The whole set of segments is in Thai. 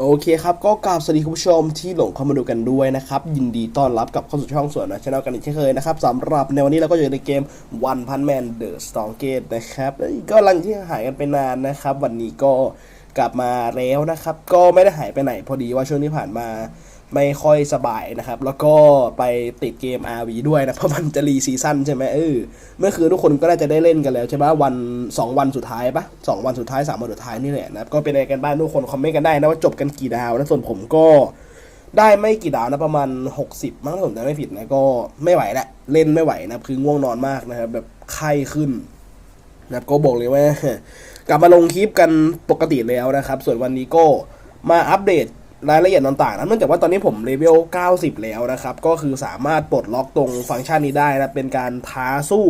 โอเคครับ ก็กราบสวัสดีคุณผู้ชมที่หลงเข้ามาดูกันด้วยนะครับ ยินดีต้อนรับกับเข้าสู่ช่องส่วนนะชาแนลกันอีกเช่นเคยนะครับสำหรับในวันนี้เราก็อยู่ในเกมวันพันแมนเดอะสตองเกตนะครับก็หลังที่หายกันไปนานนะครับ วันนี้ก็กลับมาแล้วนะครับ ก็ไม่ได้หายไปไหนพอดีว่าช่วงที่ผ่านมา ไม่ค่อยสบายนะครับ แล้วก็ไปติดเกม RV ด้วยนะ เพราะมันจะรีซีซั่นใช่ไหมเออเมื่อคืนทุกคนก็น่าจะได้เล่นกันแล้วใช่ไหมวันสองวันสุดท้ายปะสองวันสุดท้ายสามวันสุดท้ายนี่แหละนะครับก็เป็นอะไรกันบ้างทุกคนคอมเมนต์กันได้นะว่าจบกันกี่ดาวนะส่วนผมก็ได้ไม่กี่ดาวนะประมาณ 60 มั้งผมจำไม่ผิดนะก็ไม่ไหวและเล่นไม่ไหวนะคือง่วงนอนมากนะครับแบบไข้ขึ้นนะก็บอกเลยว่ากลับมาลงคลิปกันปกติแล้วนะครับ ส่วนวันนี้ก็มาอัปเดต รายละเอียดต่างๆนะเนื่องจากว่าตอนนี้ผมเลเวล 90 แล้วนะครับ ก็คือสามารถปลดล็อกตรงฟังก์ชันนี้ได้นะเป็นการท้าสู้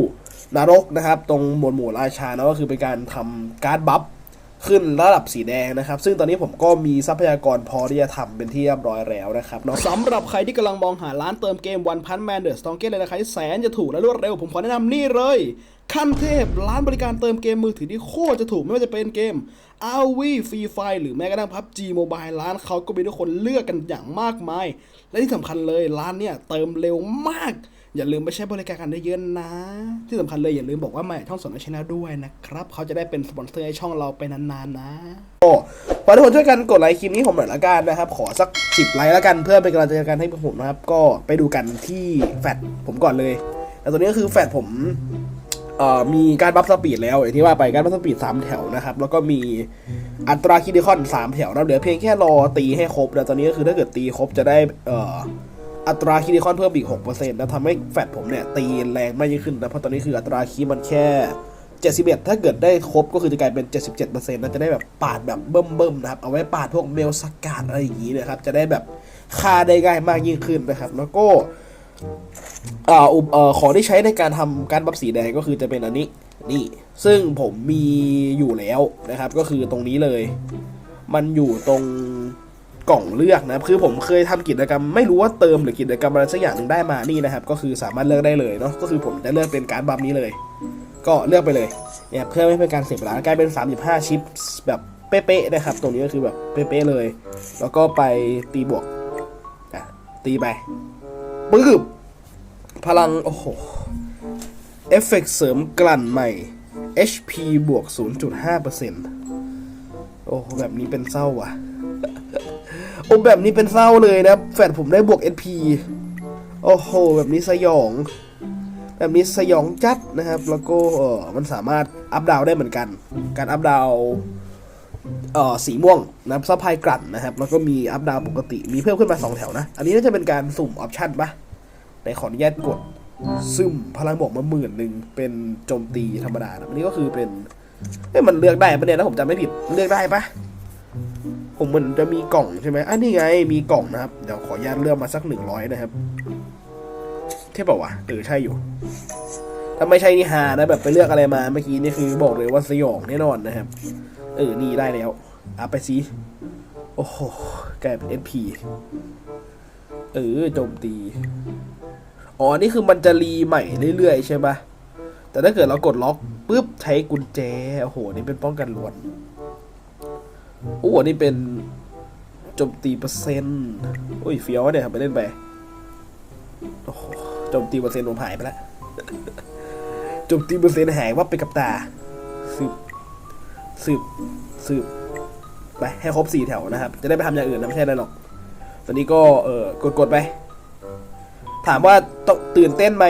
นรกนะครับ ตรงหมวดหมู่ราชานะก็คือเป็นการทำการ์ดบัฟ ขึ้นระดับสีแดงนะครับ ซึ่งตอนนี้ผมก็มีทรัพยากรพอที่จะทำเป็นที่เรียบร้อยแล้วนะครับเนาะสำหรับใครที่กำลังมองหาร้านเติมเกม One Punch Man The Strongest เลยนะครับแสนจะถูกและรวดเร็ว ผมขอแนะนำนี่เลยขั้นเทพร้านบริการเติมเกมมือถือที่โคตรจะถูกไม่ว่าจะเป็นเกม RV Free Fire หรือแม้กระทั่ง PUBG Mobile ร้านเขาก็มีทุกคนเลือกกันอย่างมากมาย และที่สำคัญเลยร้านเนี่ยเติมเร็วมาก อย่าลืมไปใช้บริการกันได้เยอะๆนะ ที่สำคัญเลยอย่าลืมบอกว่ามาช่องสนชแนลด้วยนะครับ เขาจะได้เป็นสปอนเซอร์ให้ช่องเราไปนานๆนะ โอ้ขอทุกคนช่วยกันกดไลค์คลิปนี้ผมหน่อยละกันนะครับ ขอสักสิบไลค์ละกันเพื่อเป็นกำลังใจกันให้ผมนะครับ ก็ไปดูกันที่แฟดผมก่อนเลยแต่ตัวนี้ก็คือแฟดผมเอ่อมีการบัฟสปีดแล้วอย่างที่ว่าไปการบัฟสปีด 3 แถวนะครับ แล้วก็มีอัตราคิดิคอน 3 แถวนะเหลือเพียงแค่รอตีให้ครบนะตอนนี้ก็คือถ้าเกิดตีครบจะได้เอ่อ อัตราคิดิคอนเพิ่มอีก6%นะทำให้แฟดผมเนี่ย ตีแรงมากยิ่งขึ้นนะเพราะตอนนี้คืออัตราคีมันแค่ 71 ถ้าเกิดได้ครบก็คือจะกลายเป็น 77%นะจะได้แบบปาดแบบเบิ่มๆนะครับ เอาไว้ปาดพวกเมลสกัดอะไรอย่างนี้นะครับ จะได้แบบฆ่าได้ง่ายมากยิ่งขึ้นนะครับ แล้วก็อ่าอุปเอ่อของที่ใช้ในการทำการบัฟสีแดงก็คือจะเป็นอันนี้นี่ ซึ่งผมมีอยู่แล้วนะครับ ก็คือตรงนี้เลย มันอยู่ตรง กล่องเลือกนะครับคือผมเคยทำกิจกรรมไม่รู้ว่าเติมหรือกิจกรรมอะไรสักอย่างหนึ่งได้มานี่นะครับ ก็คือสามารถเลือกได้เลยเนาะก็คือผมจะเลือกเป็นการดบัฟนี้เลย ก็เลือกไปเลยเนี่ยเพื่อไม่ให้เป็นการเสียเวลากลายเป็น 35 ชิปแบบเป๊ะๆนะครับ ตรงนี้ก็คือแบบเป๊ะๆเลย แล้วก็ไปตีบวกอะตีไปปึ๊บพลังโอ้โหเอฟเฟกต์เสริมกลั่นใหม่ HP บวก 0.5%โอ้โหแบบนี้เป็นเศร้าว่ะ โอ้แบบนี้เป็นเศร้าเลยนะ แฟนผมได้บวก SP โอ้โห แบบนี้สยอง แบบนี้สยองจัดนะครับ แล้วก็เออมันสามารถอัพดาวได้เหมือนกัน การอัพดาวเอ่อสีม่วงนะครับซัพกลั่นนะครับ แล้วก็มีอัพดาวปกติ มีเพิ่มขึ้นมา 2 แถวนะ อันนี้น่าจะเป็นการสุ่มออปชั่นปะแต่ขออนุญาตกดซึมพลังบวกมาหมื่นหนึ่งเป็นโจมตีธรรมดานะอันนี้ก็คือเป็นเอ้ยมันเลือกได้ปะเนี่ยถ้าผมจำไม่ผิดเลือกได้ปะ ผมมันจะมีกล่องใช่ไหมอันนี้ไงมีกล่องนะครับ เดี๋ยวขออนุญาตเลือกมาสักหนึ่งร้อยนะครับเท่ป่าวะเออใช่อยู่ถ้าไม่ใช่นี่ฮานะแบบไปเลือกอะไรมาเมื่อกี้นี่คือบอกเลยว่าสยองแน่นอนนะครับ เออนี่ได้แล้วเอาไปสิโอ้โหกลายเป็น SP เออโจมตี อ๋อ นี่คือมันจะรีใหม่เรื่อยๆ ใช่ปะแต่ถ้าเกิดเรากดล็อกปุ๊บใช้กุญแจ โอ้โห นี่เป็นป้องกันล้วน โอ้โหนี่เป็นโจมตีเปอร์เซ็นต์โอ้ยเฟี้ยวเนี่ยครับไปเล่นไปโอ้โหโจมตีเปอร์เซ็นต์ผมหายไปแล้วโจมตีเปอร์เซ็นต์หายว่าไปกับตาสืบสืบสืบไปให้ครบสี่แถวนะครับ จะได้ไปทำอย่างอื่นนะไม่ใช่อะไรหรอก ตอนนี้ก็เออกดกดๆไป ถามว่าตตื่นเต้นไหม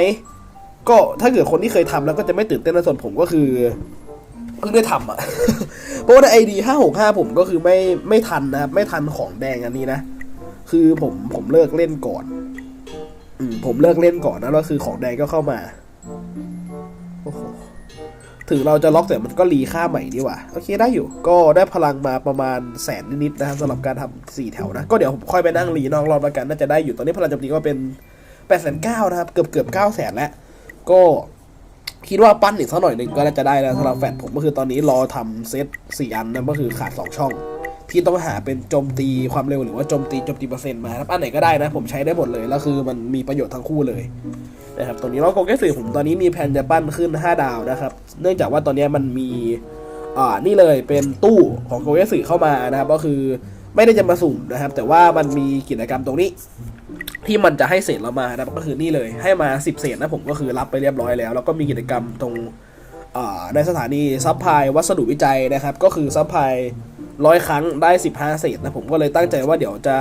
ก็ถ้าเกิดคนที่เคยทำแล้วก็จะไม่ตื่นเต้นนะส่วนผมก็คือ เพิ่งได้ทำอะ เพราะว่าไอดีห้าหกห้าผมก็คือไม่ไม่ทันนะครับ ไม่ทันของแดงอันนี้นะ คือผมผมเลิกเล่นก่อน อืมผมเลิกเล่นก่อนนะแล้วคือของแดงก็เข้ามา โอ้โห ถึงเราจะล็อกแต่มันก็รีค่าใหม่ดีกว่า โอเคได้อยู่ ก็ได้พลังมาประมาณแสนนิดๆนะครับสำหรับการทำสี่แถวนะ ก็เดี๋ยวผมค่อยไปนั่งรีนอกรอบแล้วกัน น่าจะได้อยู่ ตอนนี้พลังจมตีก็เป็นแปดแสนเก้านะครับ เกือบเกือบเก้าแสนแล้ว ก็ คิดว่าปั้นอีกสักหน่อยหนึ่งก็น่าจะได้แล้วสำหรับแฟนผมก็คือตอนนี้รอทำเซตสี่อันนะก็คือขาดสองช่องที่ต้องหาเป็นโจมตีความเร็วหรือว่าโจมตีโจมตีเปอร์เซ็นต์มาครับอันไหนก็ได้นะ ผมใช้ได้หมดเลยแล้วคือมันมีประโยชน์ทั้งคู่เลยนะครับตรงนี้แล้วโกเกสือผมตอนนี้มีแผนจะปั้นขึ้น 5 ดาวนะครับ เนื่องจากว่าตอนนี้มันมีอ่านี่เลยเป็นตู้ของโกเกสึเข้ามานะครับก็คือ ไม่ได้จะมาสุ่มนะครับ แต่ว่ามันมีกิจกรรมตรงนี้ ที่มันจะให้เศษเรามานะก็คือนี่เลยให้มา 10 เศษนะผมก็คือรับไปเรียบร้อยแล้ว แล้วก็มีกิจกรรมตรงในสถานีซัพพลายวัสดุวิจัยนะครับ ก็คือซัพพลายร้อยครั้งได้ 15 เศษนะผมก็เลยตั้งใจว่าเดี๋ยวจะ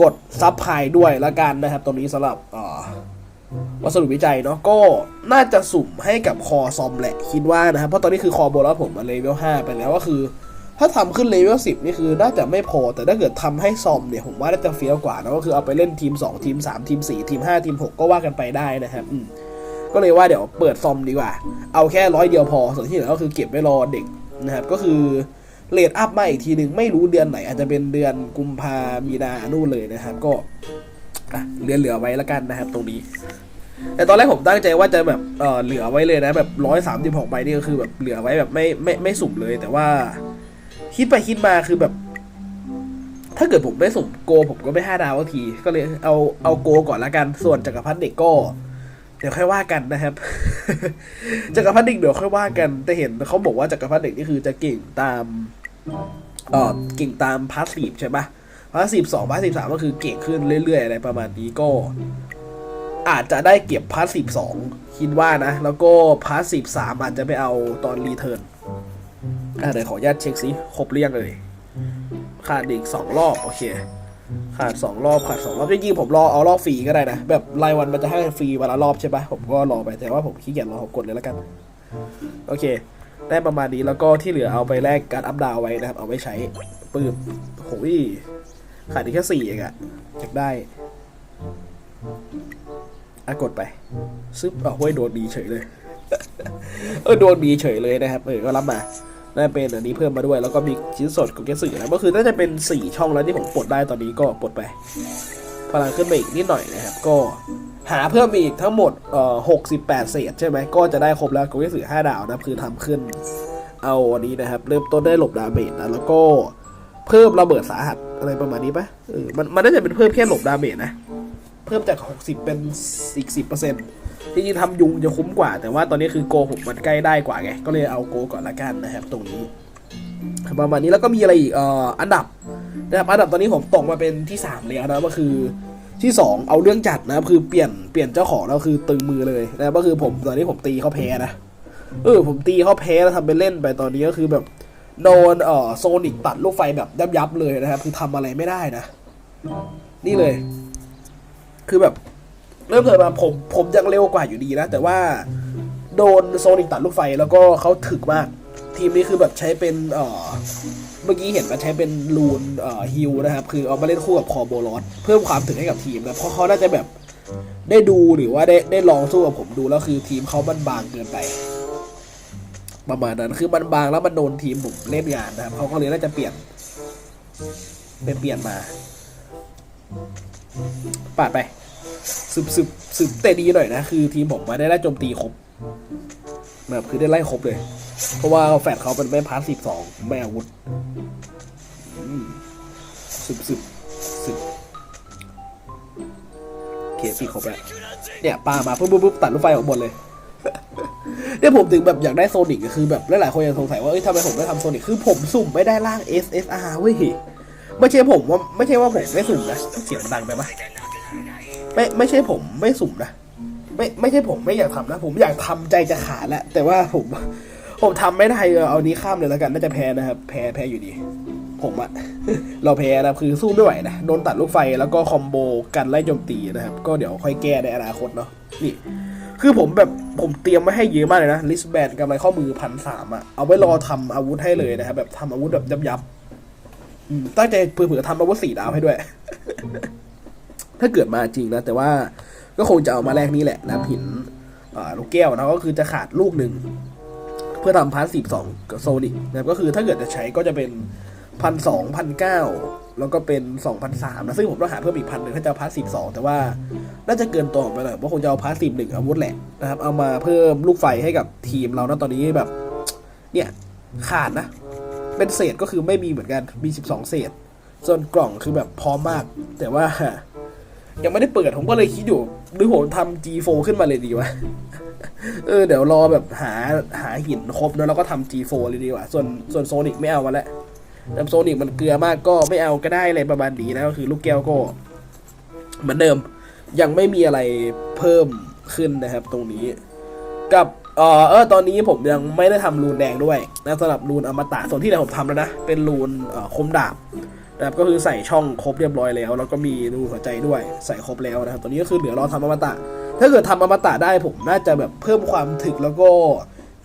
กดซัพพลายด้วยละกันนะครับ ตรงนี้สำหรับวัสดุวิจัยเนาะก็น่าจะสุ่มให้กับคอซอมแหละคิดว่านะครับ เพราะตอนนี้คือคอโบลัสผมมาเลเวล5ไปแล้วก็คือ ถ้าทำขึ้นเลเวล10นี่คือน่าจะไม่พอ แต่ถ้าเกิดทำให้ซอมเนี่ยผมว่าน่าจะเฟี้ยวกว่านะก็คือเอาไปเล่นทีม 2 ทีม 3 ทีม 4 ทีม 5 ทีม 6 ก็ว่ากันไปได้นะครับอืมก็เลยว่าเดี๋ยวเปิดซอมดีกว่า เอาแค่ร้อยเดียวพอ ส่วนที่เหลือก็คือเก็บไว้รอเด็กนะครับ ก็คือเลดอัพมาอีกทีหนึ่งไม่รู้เดือนไหน อาจจะเป็นเดือนกุมภามีนานู่นเลยนะครับ ก็เหลือเหลือไว้ละกันนะครับ ตรงนี้ แต่ตอนแรกผมตั้งใจว่าจะแบบเออเหลือไว้เลยนะ แบบร้อยสามสิบหกใบนี่ก็คือแบบเหลือไว้แบบไม่ไม่ไม่สุ่มเลยแต่ว่า คิดไปคิดมาคือแบบ ถ้าเกิดผมไม่สุ่มโก ผมก็ไม่ห้าดาวสักที ก็เลยเอาเอาโกก่อนละกัน ส่วนจักรพรรดิเด็กก็ เดี๋ยวค่อยว่ากันนะครับ จักรพรรดิเด็กเดี๋ยวค่อยว่ากัน แต่เห็นเขาบอกว่าจักรพรรดิเด็กนี่คือจะเก่งตามเออเก่งตามพาสซีฟใช่ปะพาสซีฟสองพาสซีฟสามก็คือเก่งขึ้นเรื่อยๆอะไรประมาณนี้ก็ อาจจะได้เก็บพาสซีฟสองคิดว่านะ แล้วก็พาสซีฟสามอาจจะไปเอาตอนรีเทิร์น อะเดี๋ยวขออนุญาตเช็คซิครบเรียงเลย ขาดอีกสองรอบโอเค ขาดสองรอบขาดสองรอบจริงๆผมรอเอารอบฟรีก็ได้นะ แบบรายวันมันจะให้ฟรีวันละรอบใช่ปะผมก็รอไปแต่ว่าผมขี้เกียจรอผมกดเลยแล้วกัน โอเค ได้ประมาณนี้แล้วก็ที่เหลือเอาไปแลกการอัพดาวไว้นะครับ เอาไว้ใช้ปืนโหยขาดอีกแค่สี่เองอะอยากได้อะกดไปซึบอะห้วยโดนดีเฉยเลย เออโดนดีเฉยเลยนะครับเออก็รับมา ได้เป็นอันนี้เพิ่มมาด้วย แล้วก็มีชิ้นส่วนของแกสื่อนะก็คือน่าจะเป็น 4 ช่องแล้วที่ผมปลดได้ตอนนี้ก็ปลดไป พลังขึ้นไปอีกนิดหน่อยนะครับ ก็หาเพิ่มอีกทั้งหมดเอ่อ68เศษใช่ไหมก็จะได้ครบแล้วกงสื่อ5ดาวนะคือทำขึ้น เอาอันนี้นะครับ เริ่มต้นได้หลบดาเมจนะแล้วก็เพิ่มระเบิดสาหัสอะไรประมาณนี้ปะเออมันมันน่าจะเป็นเพิ่มแค่หลบดาเมจนะ เพิ่มจาก 60 เป็นอีก10เปอร์เซ็นต์ จริงๆทำยุงจะคุ้มกว่า แต่ว่าตอนนี้คือโกผมมันใกล้ได้กว่าไง ก็เลยเอาโกก่อนละกันนะครับ ตรงนี้ประมาณนี้แล้วก็มีอะไรอีกเอ่ออันดับนะครับอันดับตอนนี้ผมตกมาเป็นที่3เลยนะก็คือที่ 2 เอาเรื่องจัดนะครับคือเปลี่ยนเปลี่ยนเจ้าของแล้วคือตึงมือเลยนะครับก็คือผมตอนนี้ผมตีเขาแพ้นะเออผมตีเขาแพ้แล้วทำเป็นเล่นไปตอนนี้ก็คือแบบโดนเอ่อโซนิกตัดลูกไฟแบบยับยับเลยนะครับ คือทำอะไรไม่ได้นะ นี่เลย คือแบบ เริ่มเถิดมาผมผมยังเร็วกว่าอยู่ดีนะ แต่ว่าโดนโซนิกตัดลูกไฟแล้วก็เขาถึกมาก ทีมนี้คือแบบใช้เป็นเอ่อเมื่อกี้เห็นว่าใช้เป็นลูนเอ่อฮิลนะครับ คือเอามาเล่นคู่กับคอโบลอสเพิ่มความถึกให้กับทีมนะเพราะเขาน่าจะแบบได้ดูหรือว่าได้ได้ลองสู้กับผมดูแล้วคือทีมเขามันบางเกินไป ประมาณนั้นคือมันบางแล้วมันโดนทีมผมเล่นงานนะครับเขาก็เลยน่าจะเปลี่ยนเป็นเปลี่ยนมาปาดไป สืบสืบสืบแต่ดีหน่อยนะ คือทีมผมมาได้ไล่โจมตีครบแบบคือได้ไล่ครบเลย เพราะว่าแฟดเขาเป็นแม่พาร์ทสิบสองแม่อาวุธสืบสืบสืบเคปีครบแล้วเนี่ยปามาปุ๊บปุ๊บปุ๊บตัดรถไฟออกหมดเลยเนี่ยผมถึงแบบอยากได้โซนิกก็คือแบบหลายๆคนยังสงสัยว่าเอ้ยทำไมผมไม่ทำโซนิกคือผมสุ่มไม่ได้ร่าง SSR เว้ยไม่ใช่ผมว่าไม่ใช่ว่าผมไม่สุ่มนะเสียงดังไปปะ ไม่ไม่ใช่ผมไม่สุ่มนะไม่ไม่ใช่ผมไม่อยากทำนะ ผมอยากทำใจจะขาดแล้วแต่ว่าผม ผมทำไม่ได้เออเอานี้ข้ามเลยแล้วกันน่าจะแพ้นะครับ แพ้แพ้อยู่ดี ผมอะเราแพ้นะคือสู้ไม่ไหวนะโดนตัดลูกไฟแล้วก็คอมโบกันไล่โจมตีนะครับ ก็เดี๋ยวค่อยแก้ในอนาคตเนาะนี่ คือผมแบบผมเตรียมไมาให้เยอะมากเลยนะลิสแบนกำไรข้อมือพันสามอะเอาไว้รอทำอาวุธให้เลยนะครับแบบทำอาวุธแบบยับยับตั้งใจเผื่อๆทำอาวุธสี่ดาวให้ด้วย ถ้าเกิดมาจริงนะ แต่ว่าก็คงจะเอามาแลกนี่แหละนะหินลูกแก้วนะก็คือจะขาดลูกหนึ่งเพื่อทำพาร์ทสิบสองกับโซนิกนะครับก็คือถ้าเกิดจะใช้ก็จะเป็นพันสองพันเก้าแล้วก็เป็นสองพันสามนะซึ่งผมต้องหาเพิ่มอีกพันหนึ่งถ้าจะพาร์ทสิบสองแต่ว่าน่าจะเกินตัวผมไปหน่อยเพราะคงจะเอาพาร์ทสิบหนึ่งอาวุธแหละนะครับเอามาเพิ่มลูกไฟให้กับทีมเรานะตอนนี้แบบ เนี่ยขาดนะ เป็นเศษก็คือไม่มีเหมือนกันมีสิบสองเศษ ส่วนกล่องคือแบบพร้อมมาก แต่ว่า ยังไม่ได้เปิดผมก็เลยคิดอยู่หรือผมทำ G4 ขึ้นมาเลยดีวะเออเดี๋ยวรอแบบหาหาหินครบแล้วเราก็ทำ G4 เลยดีกว่า ส่วนส่วนโซนิกไม่เอามาแล้วแต่โซนิกมันเกลือมากก็ไม่เอาก็ได้อะไรประมาณนี้นะก็คือลูกแก้วก็ เหมือนเดิม ยังไม่มีอะไรเพิ่มขึ้นนะครับ ตรงนี้ กับเออเออตอนนี้ผมยังไม่ได้ทำรูนแดงด้วยนะสำหรับรูนอมตะส่วนที่ไหนผมทำแล้วนะเป็นรูนคมดาบ นะครับก็คือใส่ช่องครบเรียบร้อยแล้ว แล้วก็มีรูหัวใจด้วยใส่ครบแล้วนะครับ ตอนนี้ก็คือเหลือรอทำอมตะ ถ้าเกิดทำอมตะได้ผมน่าจะแบบเพิ่มความถึกแล้วก็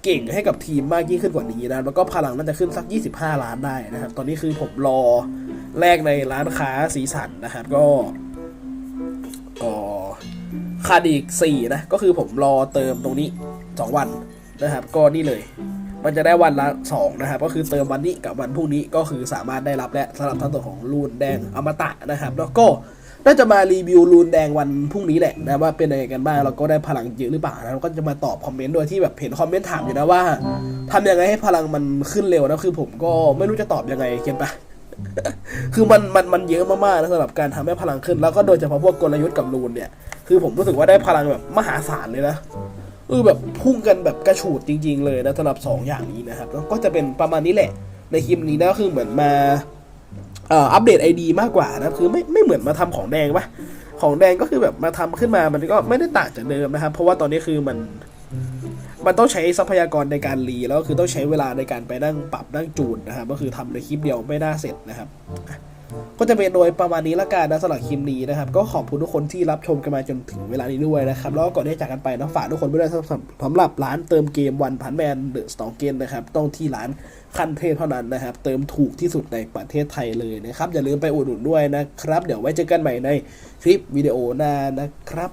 เก่งให้กับทีมมากยิ่งขึ้นกว่านี้นะแล้วก็พลังน่าจะขึ้นสัก 25 ล้านได้นะครับ ตอนนี้คือผมรอแลกในร้านค้าสีสันนะครับก็ก็ขาดอีกสี่นะก็คือผมรอเติมตรงนี้สองวันนะครับ ก็นี่เลย มันจะได้วันละสองนะครับ ก็คือเติมวันนี้กับวันพรุ่งนี้ก็คือสามารถได้รับและสำหรับทั้งตัวของรูนแดงอมตะนะครับ แล้วก็น่าจะมารีวิวรูนแดงวันพรุ่งนี้แหละนะว่าเป็นยังไงกันบ้างแล้วก็ได้พลังเยอะหรือเปล่านะก็จะมาตอบคอมเมนต์ด้วยที่แบบเห็นคอมเมนต์ถามอยู่นะว่าทำยังไงให้พลังมันขึ้นเร็วนะคือผมก็ไม่รู้จะตอบยังไงเก็ตปะคือมันมันมันเยอะมากๆนะสำหรับการทำให้พลังขึ้นแล้วก็โดยเฉพาะพวกกลยุทธ์กับรูนเนี่ย คือผมรู้สึกว่าได้พลังแบบมหาศาลเลยนะ เออแบบพุ่งกันแบบกระฉูดจริง ๆ เลยนะสำหรับสองอย่างนี้นะครับแล้วก็จะเป็นประมาณนี้แหละ ในคลิปนี้นะก็คือเหมือนมาเอ่ออัปเดตไอดีมากกว่านะคือไม่ไม่เหมือนมาทำของแดงปะของแดงก็คือแบบมาทำขึ้นมามันก็ไม่ได้ต่างจากเดิมนะครับ เพราะว่าตอนนี้คือมันมันต้องใช้ทรัพยากรในการรีแล้วก็คือต้องใช้เวลาในการไปนั่งปรับนั่งจูนนะครับก็คือทำในคลิปเดียวไม่น่าเสร็จนะครับ ก็จะเป็นโดยประมาณนี้ละกันนะสำหรับคลิปนี้นะครับ ก็ขอบคุณทุกคนที่รับชมกันมาจนถึงเวลานี้ด้วยนะครับ แล้วก็ก่อนที่จากกันไปนะฝากทุกคนด้วยสำหรับสำหรับร้านเติมเกมวันพันแมนเดอะสตองเกนนะครับ ต้องที่ร้านคันเทพเท่านั้นนะครับ เติมถูกที่สุดในประเทศไทยเลยนะครับ อย่าลืมไปอุดหนุนด้วยนะครับ เดี๋ยวไว้เจอกันใหม่ในคลิปวิดีโอหน้านะครับ